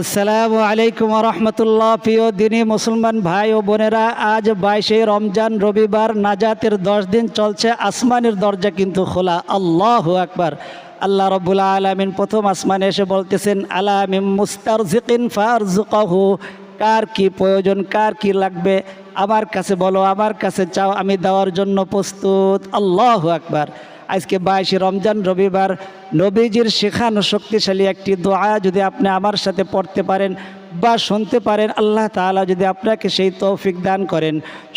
আসসালামু আলাইকুম রহমতুল্লাহ। প্রিয় দিনী মুসলমান ভাই ও বোনেরা, আজ বাইশে রমজান রবিবার, নাজাতের দশ দিন চলছে, আসমানের দরজা কিন্তু খোলা। আল্লাহ আকবার। আল্লাহ রব্বুল আলমিন প্রথম আসমানে এসে বলতেছেন আলামিম মুস্তার জিকিন ফারজুকাহু কার কি প্রয়োজন, কার কি লাগবে? আমার কাছে বলো, আমার কাছে চাও, আমি দেওয়ার জন্য প্রস্তুত। আল্লাহ আকবার। আজকে বাইশে রমজান রবিবার নবীজির শেখানো শক্তিশালী একটি দোয়া যদি আপনি আমার সাথে পড়তে পারেন বা শুনতে পারেন, আল্লাহ তাআলা যদি আপনাকে সেই তৌফিক দান করেন।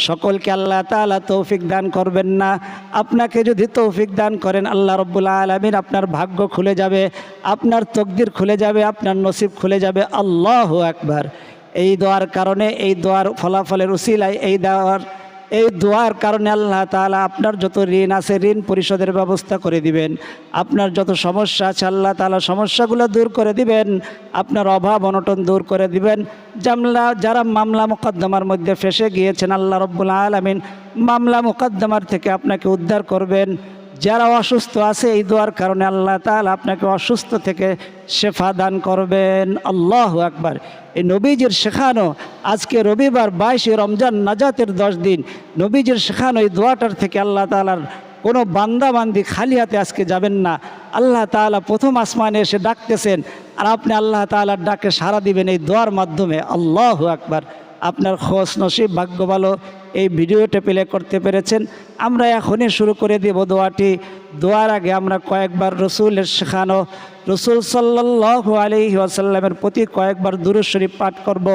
সকলকে আল্লাহ তাআলা তৌফিক দান করবেন না। আপনাকে যদি তৌফিক দান করেন, আল্লাহ রব্বুল আলমিন আপনার ভাগ্য খুলে যাবে, আপনার তকদির খুলে যাবে, আপনার নসিব খুলে যাবে। আল্লাহ একবার এই দোয়ার কারণে, এই দোয়ার ফলাফলের উসিলায়, এই দেওয়ার এই দোয়ার কারণে আল্লাহ তালা আপনার যত ঋণ আছে ঋণ পরিশোধের ব্যবস্থা করে দিবেন। আপনার যত সমস্যা আছে আল্লাহ তালা সমস্যাগুলো দূর করে দিবেন, আপনার অভাব অনটন দূর করে দিবেন। জামলা, যারা মামলা মোকদ্দমার মধ্যে ফেসে গিয়েছেন, আল্লাহ রব্বুল আলমিন মামলা মোকদ্দমার থেকে আপনাকে উদ্ধার করবেন। যারা অসুস্থ আছে, এই দোয়ার কারণে আল্লাহ তাআলা আপনাকে অসুস্থ থেকে শেফা দান করবেন। আল্লাহ আকবার। এই নবীজির শেখানো, আজকে রবিবার বাইশে রমজান নাজাতের দশ দিন, নবীজির শেখানো এই দোয়াটার থেকে আল্লাহ তাআলার কোনো বান্দাবান্দি খালি হাতে আজকে যাবেন না। আল্লাহ তাআলা প্রথম আসমানে এসে ডাকতেছেন, আর আপনি আল্লাহ তালার ডাকে সাড়া দিবেন এই দোয়ার মাধ্যমে। আল্লাহ আকবার। আপনার খোঁজ নসিব, ভাগ্য ভালো, এই ভিডিওটা প্লে করতে পেরেছেন। আমরা এখনই শুরু করে দেব দোয়াটি। দোয়ার আগে আমরা কয়েকবার রসুলের শেখানো। রসুল সাল্লাহ আলহি আসাল্লামের প্রতি কয়েকবার দুরুদ শরীফ পাঠ করব।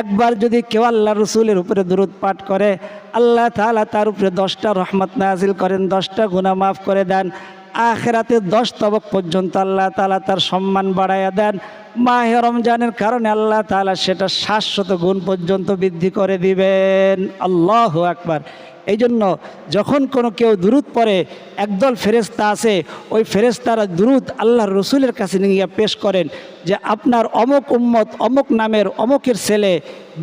একবার যদি কেউ আল্লাহ রসুলের উপরে দুরুদ পাঠ করে, আল্লাহ তালা তার উপরে দশটা রহমত নাজিল করেন, দশটা গুণা মাফ করে দেন। আখেরাতে দশ তবক পর্যন্ত আল্লাহ তালা তার সম্মান বাড়াইয়া দেন। মাহে রমজানের কারণে আল্লাহ তালা সেটা শাশ্বত গুণ পর্যন্ত বৃদ্ধি করে দিবেন। আল্লাহ আকবার। এই জন্য যখন কোনো কেউ দুরুদ পড়ে, একদল ফেরেস্তা আছে, ওই ফেরেস্তারা দুরুদ আল্লাহ রসুলের কাছে নিয়ে পেশ করেন যে আপনার অমক উম্মত, অমক নামের, অমকের ছেলে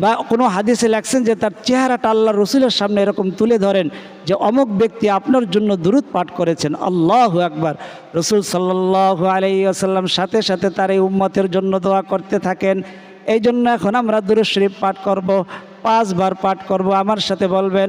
বা কোনো হাদিসে লেখছেন যে তার চেহারাটা আল্লাহ রসুলের সামনে এরকম তুলে ধরেন যে অমক ব্যক্তি আপনার জন্য দুরুদ পাঠ করেছেন। আল্লাহ একবার রসুল সাল্লাহ আলাইসাল্লাম সাথে সাথে তার এই উম্মতের জন্য দোয়া করতে থাকেন। এই জন্য এখন আমরা দুরুদ শরীফ পাঠ করব, পাঁচবার পাঠ করব। আমার সাথে বলবেন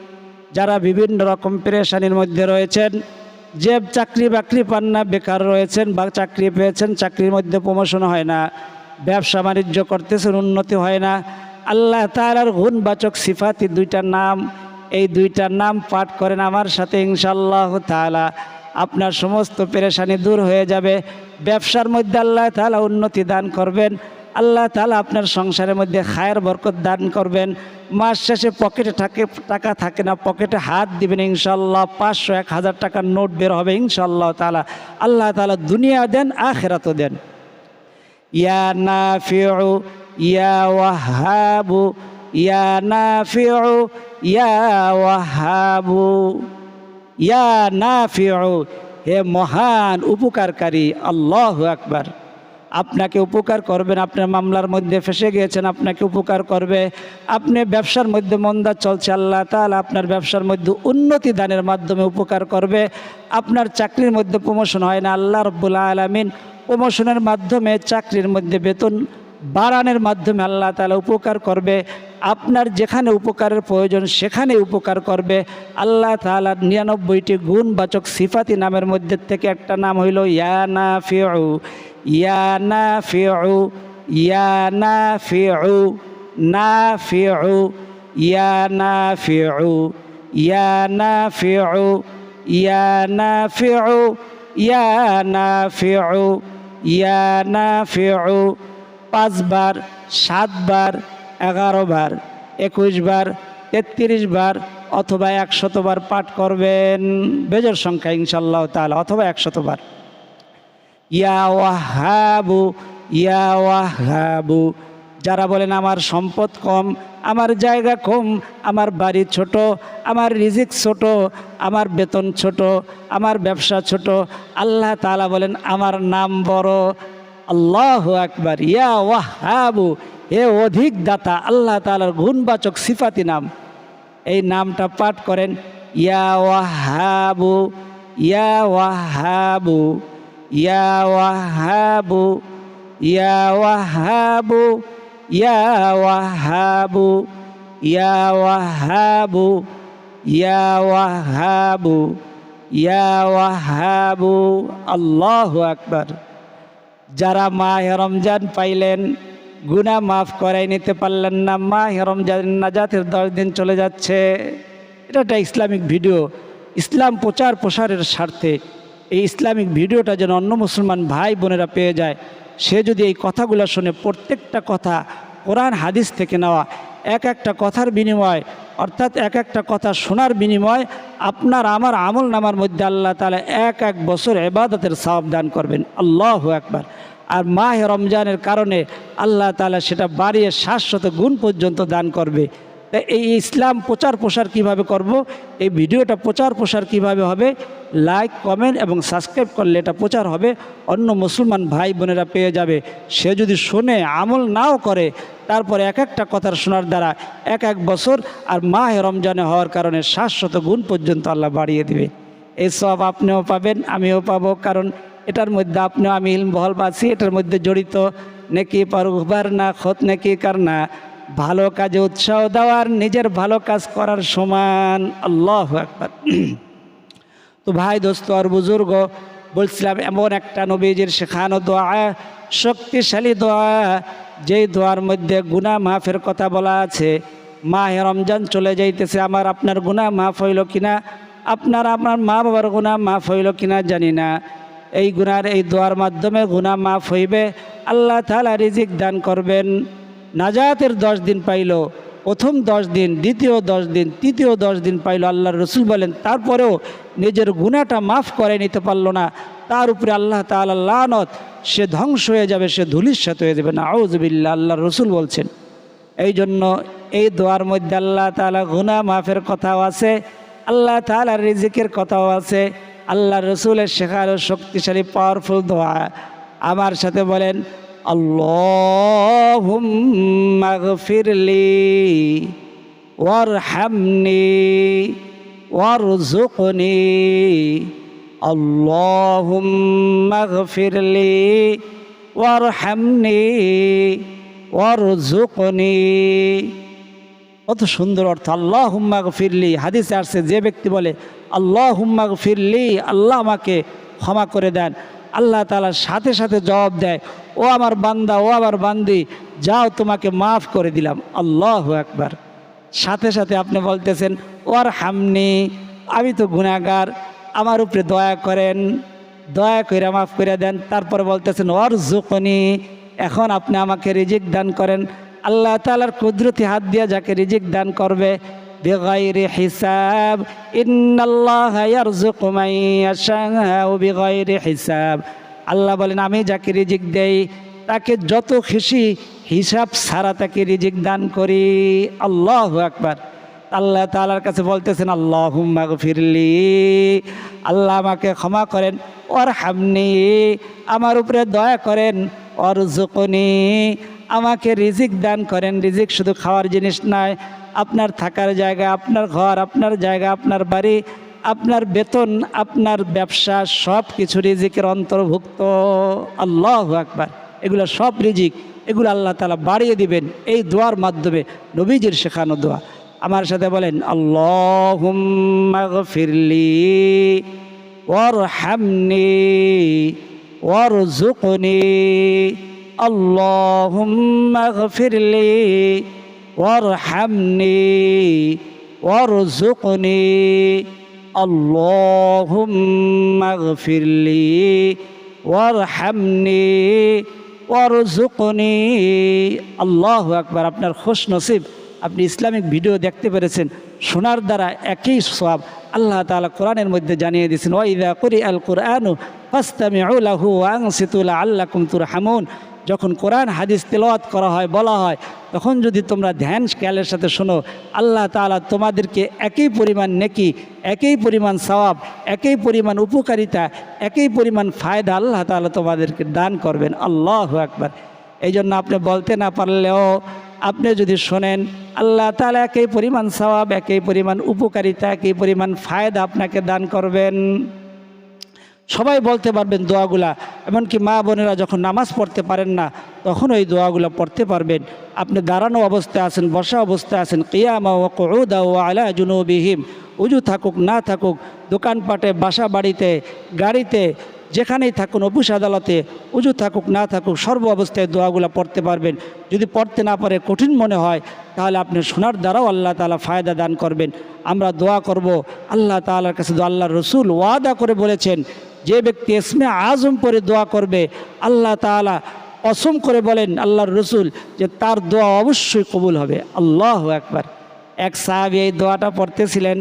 যারা বিভিন্ন রকম পেরেশানির মধ্যে রয়েছেন যে চাকরি বাকরি পান না, বেকার রয়েছেন বা চাকরি পেয়েছেন, চাকরির মধ্যে প্রমোশন হয় না, ব্যবসা বাণিজ্য করতেছেন, উন্নতি হয় না, আল্লাহ তালার গুণবাচক সিফাতি দুইটা নাম, এই দুইটা নাম পাঠ করেন আমার সাথে ইনশাল্লাহ তালা আপনার সমস্ত পেরেশানি দূর হয়ে যাবে, ব্যবসার মধ্যে আল্লাহ তালা উন্নতি দান করবেন আল্লাহ তালা আপনার সংসারের মধ্যে খায়ের বরকত দান করবেন। মাস শেষে পকেটে থাকে, টাকা থাকে না, পকেটে হাত দিবেন ইনশাল্লাহ পাঁচশো, এক হাজার টাকার নোট বের হবে ইনশাল্লাহ তালা আল্লাহ তালা দুনিয়া দেন, আখেরাতও দেন। ইয়া না ফিউ ইয়া ওয়াহাবু, ইয়া না ফিউ ইয়া ওয়াহাবু। ইয়া না ফিউ হে মহান উপকারকারী, আল্লাহ আকবার। আপনাকে উপকার করবেন, আপনার মামলার মধ্যে ফেসে গিয়েছেন, আপনাকে উপকার করবে। আপনি ব্যবসার মধ্যে মন্দা চলছে, আল্লাহ তাহলে আপনার ব্যবসার মধ্যে উন্নতি দানের মাধ্যমে উপকার করবে। আপনার চাকরির মধ্যে প্রমোশন হয় না, আল্লাহ রব্বুল্লা আলমিন প্রমোশনের মাধ্যমে চাকরির মধ্যে বেতন বাড়ানোর মাধ্যমে আল্লাহ তালা উপকার করবে। আপনার যেখানে উপকারের প্রয়োজন সেখানে উপকার করবে। আল্লাহ তালার নিরানব্বইটি গুণবাচক সিফাতি নামের মধ্যে থেকে একটা নাম হইল ইয়ানা ফিউ ইয়ানা ফিউ ইয়ানা ফিউ না ফিউ ইয়ানা ফিউ ইয়ানা ফিউ ইয়ানা ফিউ ইয়ানা ফিউ ইয়ানা ফিউ পাঁচবার, সাতবার এগারো বার একুশ বার তেত্রিশ বার অথবা একশতবার পাঠ করবেন। বেজর সংখ্যা ইনশাল্লাহ তাহলে অথবা একশতবার। ইয়া ওয়াহাবু ইয়া ওয়াহাবু। যারা বলেন, আমার সম্পদ কম, আমার জায়গা কম, আমার বাড়ি ছোট, আমার রিজিক ছোট, আমার বেতন ছোট, আমার ব্যবসা ছোট। আল্লাহ তাআলা বলেন, আমার নাম বড়। আল্লাহ আকবার, ইয়া ওয়াহাবু। এ অধিক দাতা, আল্লাহ তাআলার গুণবাচক সিফাতি নাম। এই নামটা পাঠ করেন, ইয়া ওয়াহাবু ইয়া ওয়াহাবু। ইয়া ওয়াহাবু ইয়া ওয়াহাবু ইয়া ওয়াহাবু ইয়া ওয়াহাবু ইয়া ওয়াহাবু ইয়া ওয়াহাবু। আল্লাহু আকবার। যারা মাহ রমজান পাইলেন, গুনাহ মাফ করাই নিতে পারলেন না, মাহ রমজান নাজাতের দশ দিন চলে যাচ্ছে। এটা একটা ইসলামিক ভিডিও। ইসলাম প্রচার প্রসারের স্বার্থে এই ইসলামিক ভিডিওটা যেন অন্য মুসলমান ভাই বোনেরা পেয়ে যায়, সে যদি এই কথাগুলো শুনে প্রত্যেকটা কথা কোরআন, হাদিস থেকে নেওয়া, এক একটা কথার বিনিময়, অর্থাৎ এক একটা কথা শোনার বিনিময়, আপনার আমার আমল নামার মধ্যে আল্লাহ তালা এক এক বছর এবাদতের সওয়াব দান করবেন। আল্লাহ একবার আর মাহ রমজানের কারণে আল্লাহ তালা সেটা বাড়িয়ে শাশ্বত গুণ পর্যন্ত দান করবে। এই ইসলাম প্রচার প্রসার কীভাবে করব, এই ভিডিওটা প্রচার প্রসার কীভাবে হবে লাইক কমেন্ট এবং সাবস্ক্রাইব করলে এটা প্রচার হবে। অন্য মুসলমান ভাই বোনেরা পেয়ে যাবে। সে যদি শোনে, আমল নাও করে, তারপরে এক একটা কথার শোনার দ্বারা এক এক বছর আর মাহ রমজানে হওয়ার কারণে শাশ্বত গুণ পর্যন্ত আল্লাহ বাড়িয়ে দিবে। এই সব আপনিও পাবেন, আমিও পাবো, কারণ এটার মধ্যে আপনিও, আমি ইলম বহল পাচ্ছি এটার মধ্যে জড়িত। নেকি পারুবার না খত নেকি কার না। ভালো কাজে উৎসাহ দেওয়ার, নিজের ভালো কাজ করার সমান। আল্লাহ একবার তো ভাই দোস্ত আর বুজুর্গ, বলছিলাম, এমন একটা নবীজির শেখানো দোয়া, শক্তিশালী দোয়া, যেই দোয়ার মধ্যে গুনা মাফের কথা বলা আছে, মাহে রমজান চলে যাইতেছে, আমার আপনার গুনাহ মাফ হইল কিনা, আপনার আপনার মা বাবার গুনাহ মাফ হইল কিনা জানি না। এই গুনার এই দোয়ার মাধ্যমে গুনাহ মাফ হইবে, আল্লাহ তাআলা রিজিক দান করবেন। নাজাতের দশ দিন পাইল, প্রথম দশ দিন, দ্বিতীয় দশ দিন, তৃতীয় দশ দিন পাইল আল্লাহ রসুল বলেন। তারপরেও নিজের গুণাটা মাফ করে নিতে পারল না। তার উপরে আল্লাহ লানত, সে ধ্বংস হয়ে যাবে, সে ধুলিস্বাত হয়ে যাবে। না আউজবিল্লা আল্লাহ রসুল বলছেন। এই জন্য এই দোয়ার মধ্যে আল্লাহ তাআলা গুনাহ মাফের কথাও আছে, আল্লাহ তাআলার রিজিকের কথাও আছে। আল্লাহ রসুলের শেখার শক্তিশালী পাওয়ারফুল দোয়া। আমার সাথে বলেন اللهم اغفر لي وارحمني وارزقني اللهم اغفر لي وارحمني وارزقني কত সুন্দর অর্থ আল্লাহ হুম্মাগ ফিরলি হাদিসে আসছে যে ব্যক্তি বলে আল্লাহ হুম্মাগ ফিরলি আল্লাহ আমাকে ক্ষমা করে দেন আল্লাহ তালার সাথে সাথে জবাব দেয়, ও আমার বান্দা, ও আমার বান্দি, যাও তোমাকে মাফ করে দিলাম। আল্লাহ একবার সাথে সাথে আপনি বলতেছেন ওর হামনি আমি তো গুণাগার আমার উপরে দয়া করেন, দয়া করে মাফ করে দেন। তারপরে বলতেছেন ওর জুকনি এখন আপনি আমাকে রিজিক দান করেন। আল্লাহ তালার কুদরতি হাত দিয়ে যাকে রিজিক দান করবে بغير حساب إن الله يرزق من يشاء بغير حساب আল্লাহ বলেন আমি যাকে রিজিক দেই তাকে যত খুশি হিসাব ছাড়া তাকে রিজিক দান করি আল্লাহ আকবার আল্লাহ তালার কাছে বলতেছেন আল্লাহ ফিরলি আল্লাহ আমাকে ক্ষমা করেন ওর হামনি আমার উপরে দয়া করেন ওর জুকনি আমাকে রিজিক দান করেন রিজিক শুধু খাওয়ার জিনিস নয় আপনার থাকার জায়গা, আপনার ঘর, আপনার জায়গা, আপনার বাড়ি, আপনার বেতন, আপনার ব্যবসা, সব কিছু রিজিকের অন্তর্ভুক্ত। আল্লাহ আকবার। এগুলো সব রিজিক। এগুলো আল্লাহ তালা বাড়িয়ে দিবেন এই দোয়ার মাধ্যমে, নবীজির শেখানো দোয়া। আমার সাথে বলেন আল্লাহ ফিরলি ওর হামনি ওর জুকনি আল্লাহ ফিরলি وارحمني وارزقني اللهم اغفر لي وارحمني ওয়ারজুকনি আল্লাহ আকবার আপনার খুশ নসিব আপনি ইসলামিক ভিডিও দেখতে পেরেছেন শোনার দ্বারা একই সব আল্লাহ তাআলা কোরআনের মধ্যে জানিয়ে দিয়েছেন ওয়াইদা করি আল কোরআনু ফাস্তামিউলাহু ওয়াংসিতুলা আল্লাকুম তুরহামুন যখন কোরআন হাদিস তেলাওয়াত করা হয়, বলা হয়, তখন যদি তোমরা ধ্যান খেয়ালের সাথে শোনো, আল্লাহ তাআলা তোমাদেরকে একই পরিমাণ নেকি, একই পরিমাণ সওয়াব, একই পরিমাণ উপকারিতা, একই পরিমাণ ফায়দা আল্লাহ তাআলা তোমাদেরকে দান করবেন। আল্লাহ একবার এই জন্য আপনি বলতে না পারলেও আপনি যদি শোনেন, আল্লাহ তালা একই পরিমাণ সওয়াব, একই পরিমাণ উপকারিতা, একই পরিমাণ ফায়দা আপনাকে দান করবেন। সবাই বলতে পারবেন দোয়াগুলা। এমনকি মা বোনেরা যখন নামাজ পড়তে পারেন না, তখন ওই দোয়াগুলো পড়তে পারবেন। আপনি দাঁড়ানো অবস্থায় আছেন, বসা অবস্থায় আছেন, কিয়ামা ও কৌদা ও আলা জুনুবিহিম। উজু থাকুক, না থাকুক, দোকানপাটে, বাসা বাড়িতে, গাড়িতে, যেখানেই থাকুন, অফিস আদালতে, উজু থাকুক, না থাকুক, সর্ব অবস্থায় দোয়াগুলো পড়তে পারবেন। যদি পড়তে না পারে, কঠিন মনে হয়, তাহলে আপনি শোনার দ্বারাও আল্লাহ তালা ফায়দা দান করবেন। আমরা দোয়া করব, আল্লাহ তালার কাছে আল্লাহ রসুল ওয়াদা করে বলেছেন যে ব্যক্তি এসমে আজম পরে দোয়া করবে, আল্লাহ তাআলা অসম করে বলেন আল্লাহর রসুল যে তার দোয়া অবশ্যই কবুল হবে। আল্লাহ একবার এক সাহাবি এই দোয়াটা পড়তেছিলেন,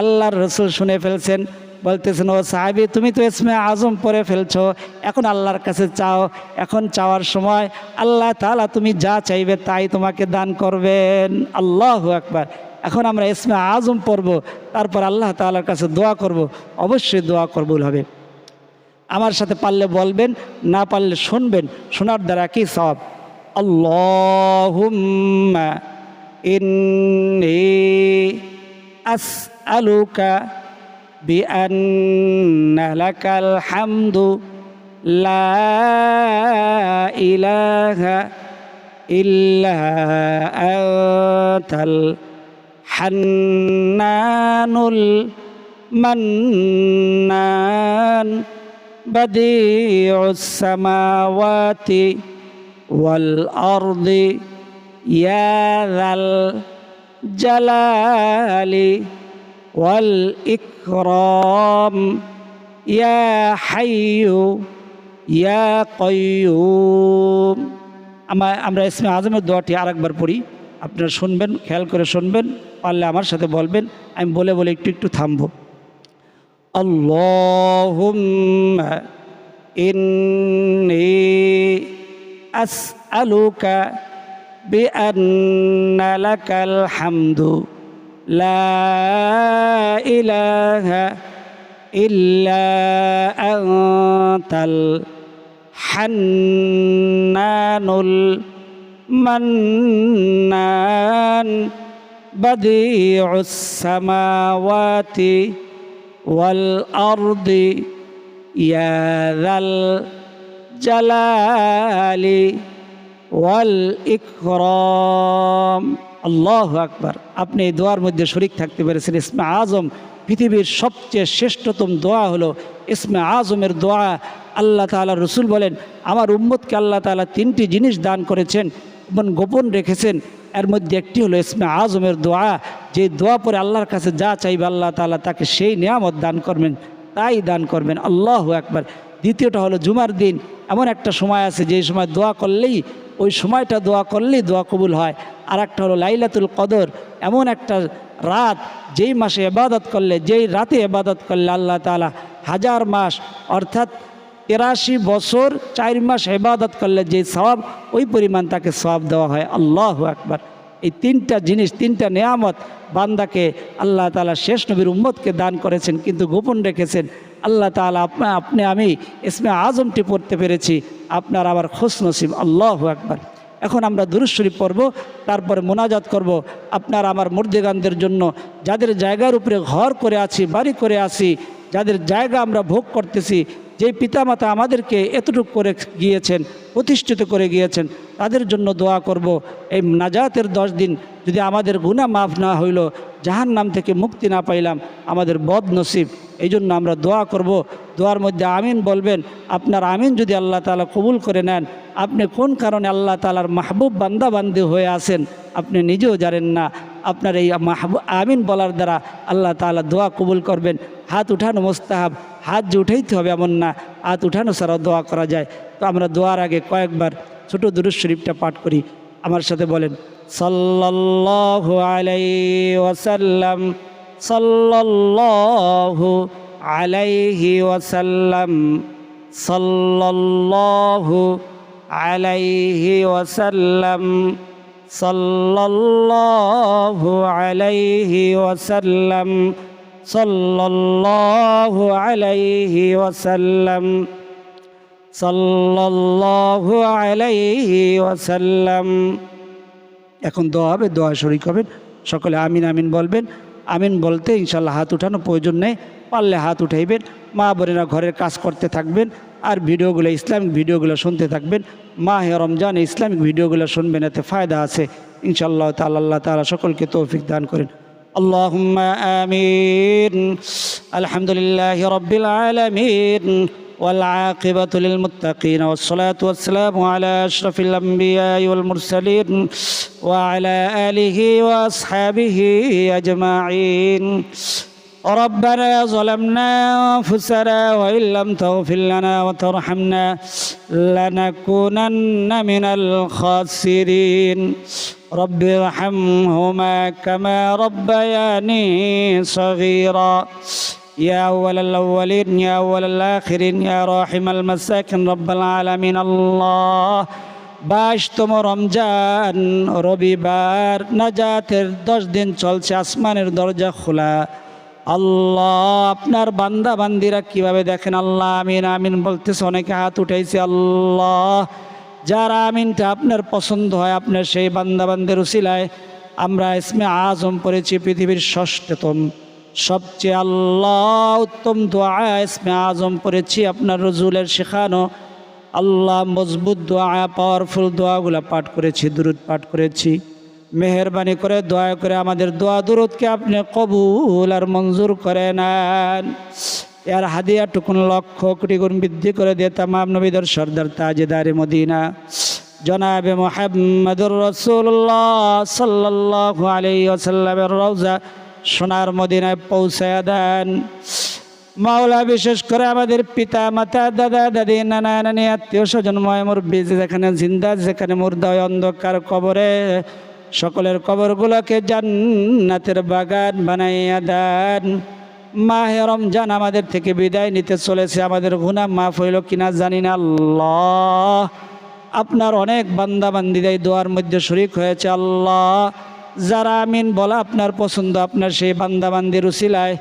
আল্লাহর রসুল শুনে ফেলছেন, বলতেছেন, ও সাহাবি, তুমি তো এসমে আজম পরে ফেলছো, এখন আল্লাহর কাছে চাও, এখন চাওয়ার সময় আল্লাহ তাআলা তুমি যা চাইবে তাই তোমাকে দান করবেন। আল্লাহ একবার এখন আমরা এসমে আজম পড়ব, তারপর আল্লাহ তাআলার কাছে দোয়া করব, অবশ্যই দোয়া কবুল হবে। আমার সাথে পারলে বলবেন, না পারলে শুনবেন, শোনার দ্বারা কি সব আল্লাহুম্মা ইন্নি আসআলুকা বিআন্না হামদু লা بديع السماوات والأرض يا ذا الجلال والإكرام يا حي يا قيوم আমা আমরা ইসমে আজমের দোয়াটি আরেকবার পড়ি আপনারা শুনবেন খেয়াল করে শুনবেন পারলে আমার সাথে বলবেন আমি বলে বলে একটু একটু থামবো اللهم إني أسألك بأن لك الحمد. لا إله إلا أنت الحنان المنان بديع السماوات والأرض يا ذا الجلال والإكرام আল্লাহ আকবার আপনি এই দোয়ার মধ্যে শরিক থাকতে পেরেছেন ইসমে আজম পৃথিবীর সবচেয়ে শ্রেষ্ঠতম দোয়া হলো ইসমে আজমের দোয়া আল্লাহ তাআলা রসুল বলেন আমার উম্মতকে আল্লাহ তাআলা তিনটি জিনিস দান করেছেন এবং গোপন রেখেছেন এর মধ্যে একটি হলো ইসমে আজমের দোয়া। যে দোয়া পরে আল্লাহর কাছে যা চাইবে আল্লাহ তাআলা তাকে সেই নিয়ামত দান করবেন, তাই দান করবেন। আল্লাহ একবার দ্বিতীয়টা হলো জুমার দিন। এমন একটা সময় আছে যে সময় দোয়া করলেই, ওই সময়টা দোয়া করলেই দোয়া কবুল হয়। আর একটা হলো লাইলাতুল কদর। এমন একটা রাত, যেই মাসে এবাদত করলে, যেই রাতে এবাদত করলে আল্লাহ তাআলা হাজার মাস, অর্থাৎ তেরাশি বছর চার মাস এবাদত করলে যে সওয়াব, ওই পরিমাণ তাকে সওয়াব দেওয়া হয়। আল্লাহ একবার এই তিনটা জিনিস, তিনটা নেয়ামত বান্দাকে আল্লাহ তালা শেষ নবীর উম্মতকে দান করেছেন, কিন্তু গোপন রেখেছেন। আল্লাহ তাআলা আপনা, আপনি, আমি ইসমে আজমটি পড়তে পেরেছি, আপনার আবার খোশ নসিব আল্লাহ একবার এখন আমরা দুরুশ্বরী পড়ব, তারপরে মোনাজাত করব। আপনার আমার মর্দিগানদের জন্য যাদের জায়গার উপরে ঘর করে আছি, বাড়ি করে আছি, যাদের জায়গা আমরা ভোগ করতেছি যেই পিতামাতা আমাদেরকে এতটুকু করে গিয়েছেন, প্রতিষ্ঠিত করে গিয়েছেন, তাদের জন্য দোয়া করব। এই নাজাতের দশ দিন যদি আমাদের গুণা মাফ না হইল জাহান নাম থেকে মুক্তি না পাইলাম, আমাদের বদ নসিব এই জন্য আমরা দোয়া করব। দোয়ার মধ্যে আমিন বলবেন, আপনার আমিন যদি আল্লাহ তালা কবুল করে নেন, আপনি কোন কারণে আল্লাহ তালার মাহবুব বান্দা বান্দি হয়ে আছেন, আপনি নিজেও জানেন না। আপনার এই মাহবুব, আমিন বলার দ্বারা আল্লাহ তালা দোয়া কবুল করবেন। হাত উঠানো মোস্তাহাব। হাত যে উঠাইতে হবে এমন না, হাত উঠানো ছাড়াও দোয়া করা যায়। তো আমরা দোয়ার আগে কয়েকবার ছোটো দুরুজ শরীফটা পাঠ করি। আমার সাথে বলেন, সাল্লাল্লাহু আলাইহি ওয়াসাল্লাম, সাল্লাল্লাহু আলাইহি ওয়াসাল্লাম, সাল্লাল্লাহু আলাইহি ওয়াসাল্লাম, সাল্লাল্লাহু আলাইহি ওয়াসাল্লাম صلى الله عليه وسلم صلى الله عليه وسلم এখন দোয়া হবে দোয়া শরিক হবেন সকলে আমিন আমিন বলবেন আমিন বলতে ইনশাল্লাহ হাত উঠানো প্রয়োজন নেই পারলে হাত উঠাইবেন মা বোনেরা ঘরের কাজ করতে থাকবেন আর ভিডিওগুলো ইসলামিক ভিডিওগুলো শুনতে থাকবেন মা হে রমজান ইসলামিক ভিডিওগুলো শুনবেন এতে ফায়দা আছে ইনশাল্লাহ তাআলা আল্লাহ তাআলা সকলকে তৌফিক দান করেন اللهم آمين. الحمد لله رب العالمين. والعاقبة للمتقين والصلاة والسلام على أشرف الأنبياء والمرسلين وعلى آله وأصحابه أجمعين. ربنا ظلمنا أنفسنا وإن لم تغفر لنا وترحمنا لنكونن من الخاسرين رب ارحمهما كما ربياني صغيرا يا أول الأولين يا أول الآخرين يا راحم المساكن رب العالمين الله বাইশতম রমজান রবিবার নাজাতের দশ দিন চলছে আসমানের দরজা খোলা আল্লাহ, আপনার বান্দা বান্দিরা কীভাবে দেখেন? আল্লাহ, আমিন আমিন বলতেছে, অনেকে হাত উঠাইছে, আল্লাহ, যার আমিনটা আপনার পছন্দ হয়, আপনার সেই বান্দা বান্দের উসিলায় আমরা ইসমে আজম পড়েছি, পৃথিবীর ষষ্ঠতম। সবচেয়ে আল্লাহ উত্তম দোয়া ইসমে আজম পড়েছি, আপনার রজুলের শেখানো আল্লাহ মজবুত দোয়া পাওয়ারফুল দোয়াগুলো পাঠ করেছি, দুরুদ পাঠ করেছি। মেহরবানি করে, দয়া করে আমাদের দোয়া দুরুদকে আপনি কবুল আর মঞ্জুর করে নেন। এর হাদিয়া টুকুন লক্ষ কোটি গুণ বৃদ্ধি করে দিয়ে তামাম নবীদের সর্দার তাজেদারে মদিনা। জনাবে মোহাম্মদুর রসুল্লাহ সাল্লাহ আলী আসাল্লামের রওজা সোনার মদিনায় পৌঁছায় দেন। মাওলা বিশেষ করে আমাদের পিতা, মাতা, দাদা, দাদি, নানা, নানি, আত্মীয় স্বজন মুরব্বী যেখানে জিন্দা, যেখানে মুর্দা হয় অন্ধকার কবরে সকলের কবরগুলোকে জান্নাতের বাগান বানাইয়া দেন। মাহে রমজান আমাদের থেকে বিদায় নিতে চলেছে, আমাদের গুনাহ মাফ হইল কিনা জানি না আল্লাহ। আপনার অনেক বান্দা বান্দিদাই দোয়ার মধ্যে শরিক হয়েছে আল্লাহ। যারা আমিন বলা আপনার পছন্দ, আপনার সেই বান্দা বান্দির উসিলায়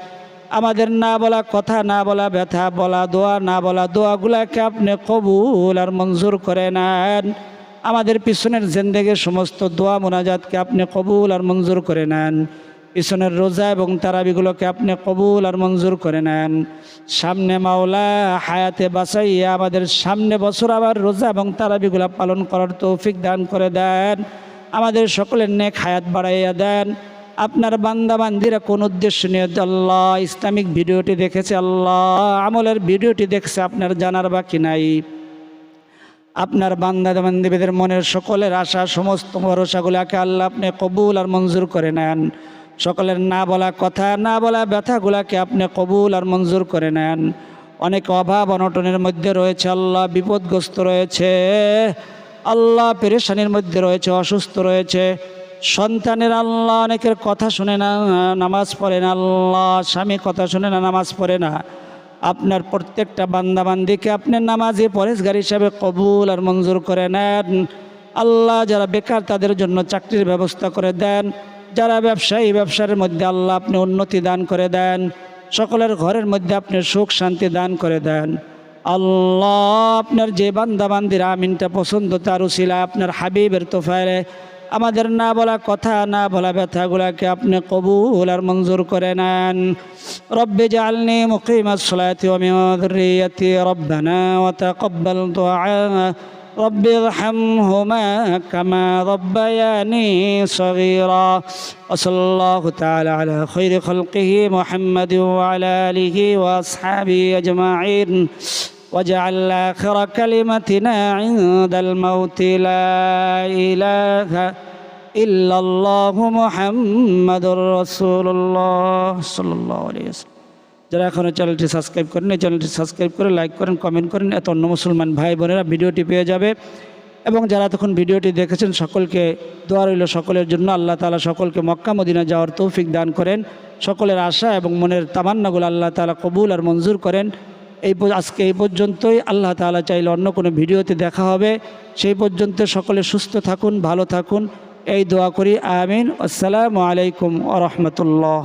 আমাদের না বলা কথা, না বলা ব্যথা, বলা দোয়া, না বলা দোয়াগুলাকে আপনি কবুল আর মঞ্জুর করে নেন। আমাদের পিছনের জেন্দেগের সমস্ত দোয়া মোনাজাতকে আপনি কবুল আর মঞ্জুর করে নেন। পিছনের রোজা এবং তারাবিগুলোকে আপনি কবুল আর মঞ্জুর করে নেন। সামনে মাওলা হায়াতে বাসাইয়া আমাদের সামনে বছর আবার রোজা এবং তারাবিগুলো পালন করার তৌফিক দান করে দেন। আমাদের সকলের নেক হায়াত বাড়াইয়া দেন। আপনার বান্দা বান্দিরা কোন উদ্দেশ্য নিয়ে আল্লাহ ইসলামিক ভিডিওটি দেখেছে, আল্লাহ আমলের ভিডিওটি দেখছে, আপনার জানার বাকি নাই। আপনার বান্দা বান্দিবেদের মনের সকলের আশা, সমস্ত ভরসাগুলাকে আল্লাহ আপনি কবুল আর মঞ্জুর করে নেন। সকলের না বলা কথা, না বলা ব্যথাগুলাকে আপনি কবুল আর মঞ্জুর করে নেন। অনেক অভাব অনটনের মধ্যে রয়েছে, আল্লাহ বিপদগ্রস্ত রয়েছে। আল্লাহ পেরেশানির মধ্যে রয়েছে, অসুস্থ রয়েছে। সন্তানের আল্লাহ অনেকের কথা শুনে না, নামাজ পড়ে না, আল্লাহ স্বামী কথা শুনে না, নামাজ পড়ে না। আপনার প্রত্যেকটা বান্দাবান্দিকে আপনার নামাজে পরেশগার হিসাবে কবুল আর মঞ্জুর করে নেন। আল্লাহ যারা বেকার, তাদের জন্য চাকরির ব্যবস্থা করে দেন। যারা ব্যবসায়ী, ব্যবসার মধ্যে আল্লাহ আপনি উন্নতি দান করে দেন। সকলের ঘরের মধ্যে আপনি সুখ, শান্তি দান করে দেন। আল্লাহ আপনার যে বান্দাবান্দির আমিনটা পছন্দ, তার উসিলা আপনার হাবিবের তোফায় আমাদের না বলা কথা না বলা ব্যথাগুলাকে আপনি কবুল আর মঞ্জুর করে নেন রব্বে জালনি মুকিমাস সালাতি ওয়া মিন যুররিয়াতি রব্বানা ওয়া তাকাব্বাল দুআ رب ارحمهما كما ربياني صغيرا وصلى الله تعالى على خير خلقه محمد وعلى اله واصحابه اجمعين واجعل آخر كلمتنا عند الموت لا إله إلا الله محمد رسول الله صلى الله عليه وسلم যারা এখনও চ্যানেলটি সাবস্ক্রাইব করেন এই চ্যানেলটি সাবস্ক্রাইব করে লাইক করেন কমেন্ট করেন এত অন্য মুসলমান ভাই বোনেরা ভিডিওটি পেয়ে যাবে এবং যারা তখন ভিডিওটি দেখেছেন সকলকে দোয়া রইল সকলের জন্য আল্লাহ তালা সকলকে মক্কা মদিনা যাওয়ার তৌফিক দান করেন সকলের আশা এবং মনের তামান্নাগুলো আল্লাহ তালা কবুল আর মঞ্জুর করেন এই আজকে এই পর্যন্তই। আল্লাহ তালা চাইলে অন্য কোনো ভিডিওতে দেখা হবে। সেই পর্যন্ত সকলে সুস্থ থাকুন, ভালো থাকুন। এই দোয়া করি, আমিন। আসসালামু আলাইকুম আ রহমতুল্লাহ।